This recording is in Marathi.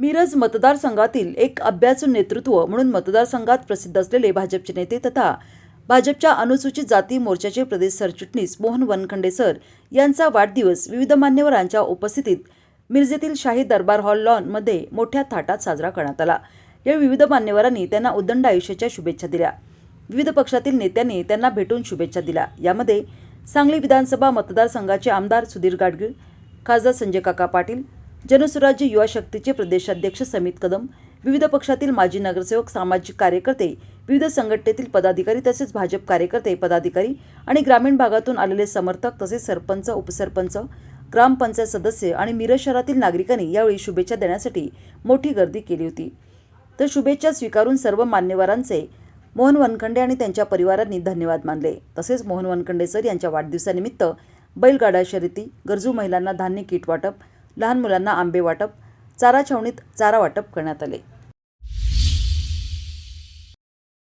मिरज मतदारसंघातील एक अभ्यासू नेतृत्व म्हणून मतदारसंघात प्रसिद्ध असलेले भाजपचे नेते तथा भाजपच्या अनुसूचित जाती मोर्चाचे प्रदेश सरचिटणीस मोहन वनखंडे सर यांचा वाढदिवस विविध मान्यवरांच्या उपस्थितीत मिरजेतील शाही दरबार हॉल लॉनमध्ये मोठ्या थाटात साजरा करण्यात आला. या विविध मान्यवरांनी त्यांना उदंड आयुष्याच्या शुभेच्छा दिल्या. विविध पक्षातील नेत्यांनी त्यांना भेटून शुभेच्छा दिल्या. यामध्ये सांगली विधानसभा मतदारसंघाचे आमदार सुधीर गाडगीळ खासदार संजय काका पाटील जनसुराज्य युवा शक्तीचे प्रदेशाध्यक्ष समित कदम विविध पक्षातील माजी नगरसेवक सामाजिक कार्यकर्ते विविध संघटनेतील पदाधिकारी तसेच भाजप कार्यकर्ते पदाधिकारी आणि ग्रामीण भागातून आलेले समर्थक तसेच सरपंच उपसरपंच ग्रामपंचायत सदस्य आणि मिरज शहरातील नागरिकांनी यावेळी शुभेच्छा देण्यासाठी मोठी गर्दी केली होती. तर शुभेच्छा स्वीकारून सर्व मान्यवरांचे मोहन वनखंडे आणि त्यांच्या परिवारांनी धन्यवाद मानले. तसेच मोहन वनखंडे सर यांच्या वाढदिवसानिमित्त बैलगाडा शर्यती गरजू महिलांना धान्य किट वाटप लहान मुलांना आंबे वाटप चारा छावणीत चारा वाटप करण्यात आले.